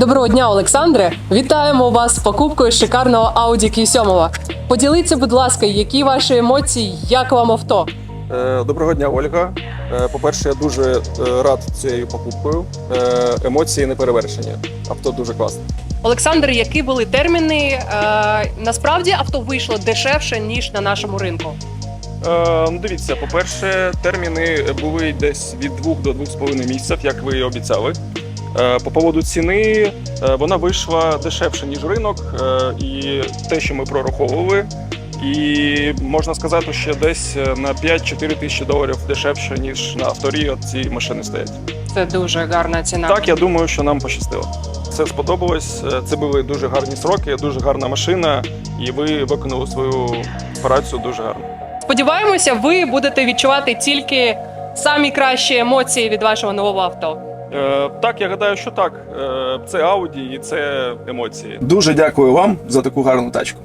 Доброго дня, Олександре! Вітаємо вас з покупкою шикарного Audi Q7. Поділіться, будь ласка, які ваші емоції, як вам авто? Е, Доброго дня, Ольга. Е, По-перше, я дуже е, рад цією покупкою. Емоції не перевершені. Авто дуже класне. Олександр, які були терміни? Насправді авто вийшло дешевше ніж на нашому ринку. Е, Ну, дивіться, по-перше, терміни були десь від 2 до 2,5 місяців, як ви і обіцяли. Е, По поводу ціни е, вона вийшла дешевше, ніж ринок, е, і те, що ми прораховували. І можна сказати, що десь на 5-4 тисячі доларів дешевше, ніж на авторі от ці машини стоять. Це дуже гарна ціна. Так, я думаю, що нам пощастило. Це сподобалось. Це були дуже гарні сроки, дуже гарна машина, і ви виконали свою працю дуже гарно. Сподіваємося, ви будете відчувати тільки самі кращі емоції від вашого нового авто. Е, так, я гадаю, що так. Е, це ауді і це емоції. Дуже дякую вам за таку гарну тачку.